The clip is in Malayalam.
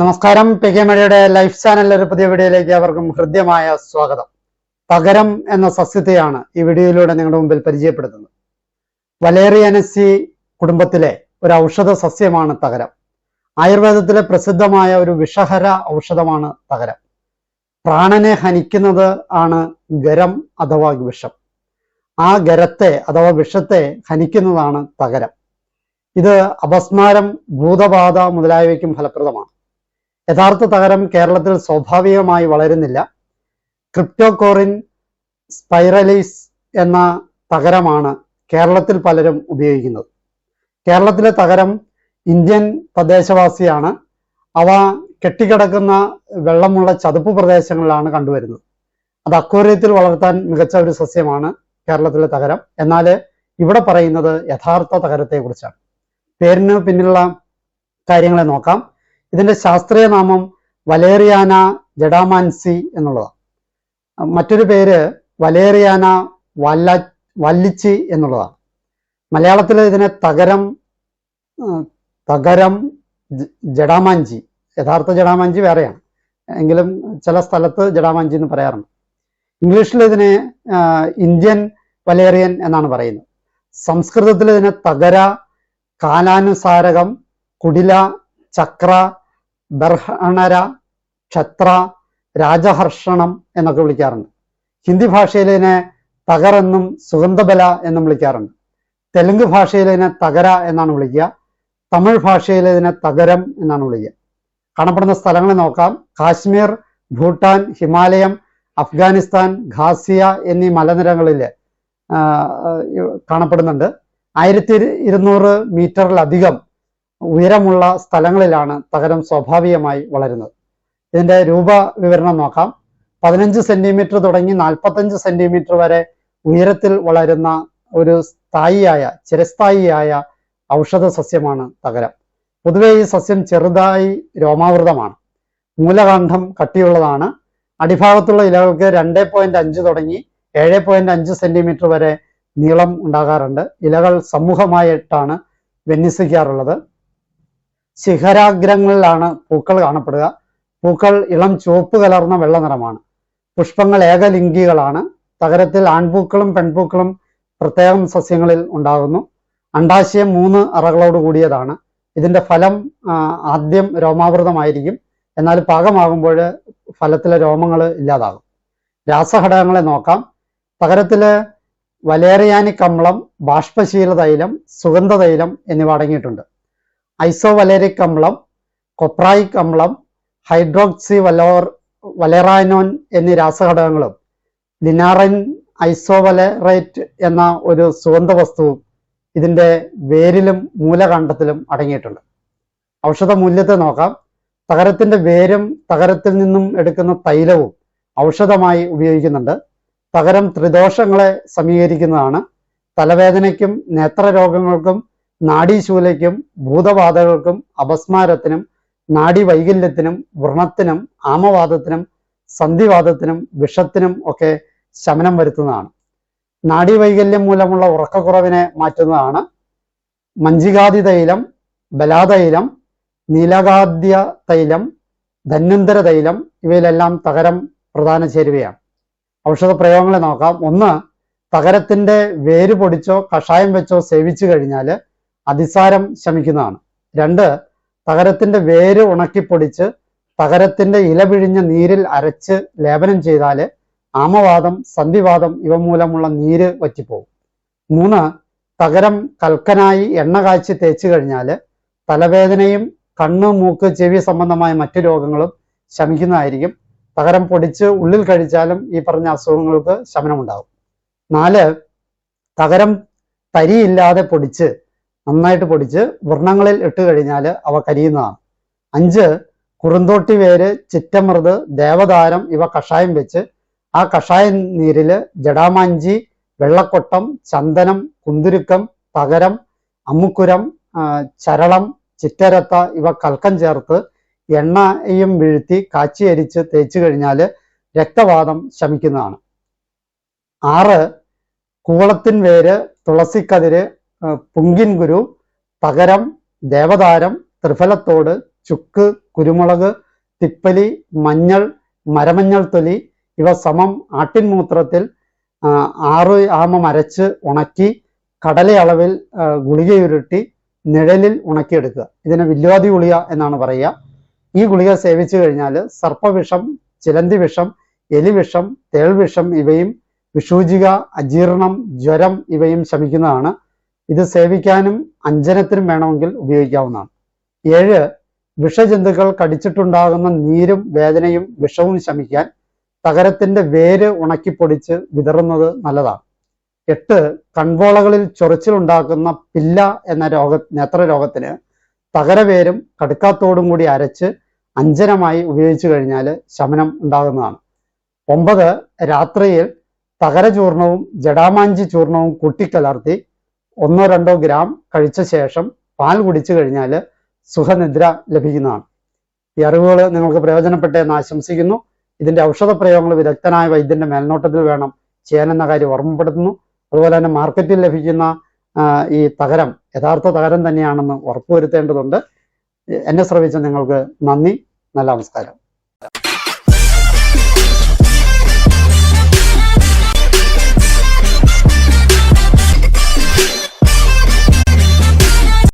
നമസ്കാരം. പി കെ മഴയുടെ ലൈഫ് ചാനലിലെ ഒരു പുതിയ വീഡിയോയിലേക്ക് അവർക്കും ഹൃദ്യമായ സ്വാഗതം. തകരം എന്ന സസ്യത്തെയാണ് ഈ വീഡിയോയിലൂടെ നിങ്ങളുടെ മുമ്പിൽ പരിചയപ്പെടുത്തുന്നത്. വലേറിയനസി കുടുംബത്തിലെ ഒരു ഔഷധ സസ്യമാണ് തകരം. ആയുർവേദത്തിലെ പ്രസിദ്ധമായ ഒരു വിഷഹര ഔഷധമാണ് തകരം. പ്രാണനെ ഹനിക്കുന്നത് ആണ് ഗരം അഥവാ വിഷം. ആ ഗരത്തെ അഥവാ വിഷത്തെ ഹനിക്കുന്നതാണ് തകരം. ഇത് അപസ്മാരം ഭൂതബാധ മുതലായവയ്ക്കും ഫലപ്രദമാണ്. യഥാർത്ഥ തകരം കേരളത്തിൽ സ്വാഭാവികമായി വളരുന്നില്ല. ക്രിപ്റ്റോകോറിൻ സ്പൈറലൈസ് എന്ന തകരമാണ് കേരളത്തിൽ പലരും ഉപയോഗിക്കുന്നത്. കേരളത്തിലെ തകരം ഇന്ത്യൻ തദ്ദേശവാസിയാണ് അവ കെട്ടിക്കിടക്കുന്ന വെള്ളമുള്ള ചതുപ്പ് പ്രദേശങ്ങളിലാണ് കണ്ടുവരുന്നത്. അത് അക്വേറിയത്തിൽ വളർത്താൻ മികച്ച ഒരു സസ്യമാണ് കേരളത്തിലെ തകരം. എന്നാൽ ഇവിടെ പറയുന്നത് യഥാർത്ഥ തകരത്തെ കുറിച്ചാണ് പേരിന് പിന്നിലുള്ള കാര്യങ്ങളെ നോക്കാം. ഇതിന്റെ ശാസ്ത്രീയ നാമം വലേറിയാന ജഡാമാൻസി എന്നുള്ളതാണ്. മറ്റൊരു പേര് വലേറിയാന വല്ല വല്ലിച്ചി എന്നുള്ളതാണ്. മലയാളത്തിൽ ഇതിനെ തകരം തകരം ജഡാമാഞ്ചി യഥാർത്ഥ ജഡാമാഞ്ചി വേറെയാണ്. എങ്കിലും ചില സ്ഥലത്ത് ജഡാമാഞ്ചി എന്ന് പറയാറുണ്ട്. ഇംഗ്ലീഷിൽ ഇതിനെ ഇന്ത്യൻ വലേറിയൻ എന്നാണ് പറയുന്നത്. സംസ്കൃതത്തിൽ ഇതിനെ തകര കാലാനുസാരകം കുടില ചക്ര ബർഹണര ക്ഷത്ര രാജഹർഷണം എന്നൊക്കെ വിളിക്കാറുണ്ട്. ഹിന്ദി ഭാഷയിൽ ഇതിനെ എന്നും സുഗന്ധബല എന്നും വിളിക്കാറുണ്ട്. തെലുങ്ക് ഭാഷയിൽ ഇതിനെ തകര എന്നാണ് വിളിക്കുക. തമിഴ് ഭാഷയിൽ ഇതിനെ തകരം എന്നാണ് വിളിക്കുക. കാണപ്പെടുന്ന സ്ഥലങ്ങൾ നോക്കാം. കാശ്മീർ ഭൂട്ടാൻ ഹിമാലയം അഫ്ഗാനിസ്ഥാൻ ഖാസിയ എന്നീ മലനിരകളിൽ കാണപ്പെടുന്നുണ്ട്. ആയിരത്തി ഇരുന്നൂറ് മീറ്ററിലധികം ഉയരമുള്ള സ്ഥലങ്ങളിലാണ് തകരം സ്വാഭാവികമായി വളരുന്നത്. ഇതിന്റെ രൂപ വിവരണം നോക്കാം. പതിനഞ്ച് സെന്റിമീറ്റർ തുടങ്ങി നാൽപ്പത്തഞ്ച് സെന്റിമീറ്റർ വരെ ഉയരത്തിൽ വളരുന്ന ഒരു സ്ഥായിയായ ചിരസ്ഥായിയായ ഔഷധ സസ്യമാണ് തകരം. പൊതുവെ ഈ സസ്യം ചെറുതായി രോമാവൃതമാണ്. മൂലകാന്ഡം കട്ടിയുള്ളതാണ്. അടിഭാഗത്തുള്ള ഇലകൾക്ക് രണ്ട് പോയിന്റ് അഞ്ച് തുടങ്ങി ഏഴ് പോയിന്റ് അഞ്ച് സെന്റിമീറ്റർ വരെ നീളം ഉണ്ടാകാറുണ്ട്. ഇലകൾ സമൂഹമായിട്ടാണ് വിന്യസിക്കാറുള്ളത്. ശിഖരാഗ്രങ്ങളിലാണ് പൂക്കൾ കാണപ്പെടുക. പൂക്കൾ ഇളം ചുവപ്പ് കലർന്ന വെള്ള നിറമാണ്. പുഷ്പങ്ങൾ ഏകലിംഗികളാണ്. തകരത്തിൽ ആൺപൂക്കളും പെൺപൂക്കളും പ്രത്യേകം സസ്യങ്ങളിൽ ഉണ്ടാകുന്നു. അണ്ടാശയം മൂന്ന് അറകളോട് കൂടിയതാണ്. ഇതിന്റെ ഫലം ആദ്യം രോമാവൃതമായിരിക്കും. എന്നാൽ പാകമാകുമ്പോൾ ഫലത്തിലെ രോമങ്ങൾ ഇല്ലാതാകും. രാസഘടകങ്ങളെ നോക്കാം. തകരത്തിൽ വലേറിയാനിക് അമ്ലം ബാഷ്പശീല തൈലം സുഗന്ധ തൈലം എന്നിവ അടങ്ങിയിട്ടുണ്ട്. ഐസോവലേറിക് അമ്ലം കൊപ്രായിക് അമ്ലം ഹൈഡ്രോക്സി വലോർ വലേറാനോൻ എന്നീ രാസഘടകങ്ങളും ലിനാറൻ ഐസോവലേറേറ്റ് എന്ന ഒരു സുഗന്ധ വസ്തുവും ഇതിന്റെ വേരിലും മൂലകാണ്ഡത്തിലും അടങ്ങിയിട്ടുണ്ട്. ഔഷധ മൂല്യത്തെ നോക്കാം. തകരത്തിന്റെ വേരും തകരത്തിൽ നിന്നും എടുക്കുന്ന തൈലവും ഔഷധമായി ഉപയോഗിക്കുന്നുണ്ട്. തകരം ത്രിദോഷങ്ങളെ സമീകരിക്കുന്നതാണ്. തലവേദനയ്ക്കും നേത്രരോഗങ്ങൾക്കും നാഡീശൂലയ്ക്കും ഭൂതബാധകൾക്കും അപസ്മാരത്തിനും നാഡീവൈകല്യത്തിനും വ്രണത്തിനും ആമവാദത്തിനും സന്ധിവാദത്തിനും വിഷത്തിനും ഒക്കെ ശമനം വരുത്തുന്നതാണ്. നാഡീവൈകല്യം മൂലമുള്ള ഉറക്കക്കുറവിനെ മാറ്റുന്നതാണ്. മഞ്ചികാതി തൈലം ബലാതൈലം നീലകാദ്യ തൈലം ധന്വന്തര തൈലം ഇവയിലെല്ലാം തകരം പ്രധാന ചേരുവയാണ് ഔഷധ പ്രയോഗങ്ങളെ നോക്കാം. ഒന്ന് തകരത്തിന്റെ വേര് പൊടിച്ചോ കഷായം വെച്ചോ സേവിച്ചു കഴിഞ്ഞാൽ അതിസാരം ശമിക്കുന്നതാണ്. രണ്ട് തകരത്തിന്റെ വേര് ഉണക്കിപ്പൊടിച്ച് തകരത്തിന്റെ ഇല പിഴിഞ്ഞ നീരിൽ അരച്ച് ലേപനം ചെയ്താൽ ആമവാദം സന്ധിവാദം ഇവ മൂലമുള്ള നീര് വറ്റിപ്പോകും. മൂന്ന് തകരം കൽക്കനായി എണ്ണ കാച്ചി തേച്ച് കഴിഞ്ഞാൽ തലവേദനയും കണ്ണ് മൂക്ക് ചെവി സംബന്ധമായ മറ്റു രോഗങ്ങളും ശമിക്കുന്നതായിരിക്കും. തകരം പൊടിച്ച് ഉള്ളിൽ കഴിച്ചാലും ഈ പറഞ്ഞ അസുഖങ്ങൾക്ക് ശമനമുണ്ടാകും. നാല് തകരം തരിയില്ലാതെ പൊടിച്ച് നന്നായിട്ട് പൊടിച്ച് വ്രണങ്ങളിൽ ഇട്ട് കഴിഞ്ഞാൽ അവ കരിയുന്നതാണ്. അഞ്ച് കുറുന്തോട്ടി വേര് ചിറ്റമൃത് ദേവദാരം ഇവ കഷായം വെച്ച് ആ കഷായ നീരിൽ ജടാമാഞ്ചി വെള്ളക്കൊട്ടം ചന്ദനം കുന്തുരുക്കം തകരം അമ്മുക്കുരം ചരളം ചിറ്റരത്ത ഇവ കൽക്കം ചേർത്ത് എണ്ണയും വീഴ്ത്തി കാച്ചി അരിച്ച് തേച്ച് കഴിഞ്ഞാൽ രക്തവാദം ശമിക്കുന്നതാണ്. ആറ് കൂവളത്തിൻ വേര് തുളസിക്കതിര് പുങ്കിൻ ഗുരു തകരം ദേവതാരം ത്രിഫലത്തോട് ചുക്ക് കുരുമുളക് തിപ്പലി മഞ്ഞൾ മരമഞ്ഞൾ തൊലി ഇവ സമം ആട്ടിൻമൂത്രത്തിൽ ആറ് ആമം അരച്ച് ഉണക്കി കടല അളവിൽ ഗുളികയുരുട്ടി നിഴലിൽ ഉണക്കിയെടുക്കുക. ഇതിന് വില്വാദി ഗുളിക എന്നാണ് പറയുക. ഈ ഗുളിക സേവിച്ചു കഴിഞ്ഞാൽ സർപ്പവിഷം ചിലന്തി വിഷം എലിവിഷം തേൾവിഷം ഇവയും വിഷൂചിക അജീർണം ജ്വരം ഇവയും ശമിക്കുന്നതാണ് ഇത് സേവിക്കാനും അഞ്ജനത്തിനും വേണമെങ്കിൽ ഉപയോഗിക്കാവുന്നതാണ്. ഏഴ് വിഷജന്തുക്കൾ കടിച്ചിട്ടുണ്ടാകുന്ന നീരും വേദനയും വിഷവും ശമിക്കാൻ തകരത്തിന്റെ വേര് ഉണക്കിപ്പൊടിച്ച് വിതറുന്നത് നല്ലതാണ്. എട്ട് കൺപോളകളിൽ ചൊറിച്ചിലുണ്ടാക്കുന്ന പില്ല എന്ന രോഗ നേത്രരോഗത്തിന് തകരവേരും കടുക്കാത്തോടും കൂടി അരച്ച് അഞ്ജനമായി ഉപയോഗിച്ചു കഴിഞ്ഞാൽ ശമനം ഉണ്ടാകുന്നതാണ്. ഒമ്പത് രാത്രിയിൽ തകരചൂർണവും ജടാമാഞ്ചി ചൂർണവും കൂട്ടിക്കലർത്തി ഒന്നോ രണ്ടോ ഗ്രാം കഴിച്ച ശേഷം പാൽ കുടിച്ചു കഴിഞ്ഞാൽ സുഖനിദ്ര ലഭിക്കുന്നതാണ്. ഈ അറിവുകൾ നിങ്ങൾക്ക് പ്രയോജനപ്പെട്ടെന്ന് ആശംസിക്കുന്നു. ഇതിന്റെ ഔഷധ പ്രയോഗങ്ങൾ വിദഗ്ധനായ വൈദ്യന്റെ മേൽനോട്ടത്തിൽ വേണം ചെയ്യാനെന്ന കാര്യം ഓർമ്മപ്പെടുത്തുന്നു. അതുപോലെ തന്നെ മാർക്കറ്റിൽ ലഭിക്കുന്ന ഈ തകരം യഥാർത്ഥ തകരം തന്നെയാണെന്ന് ഉറപ്പുവരുത്തേണ്ടതുണ്ട്. എന്നെ ശ്രമിച്ച നിങ്ങൾക്ക് നന്ദി നല്ല നമസ്കാരം.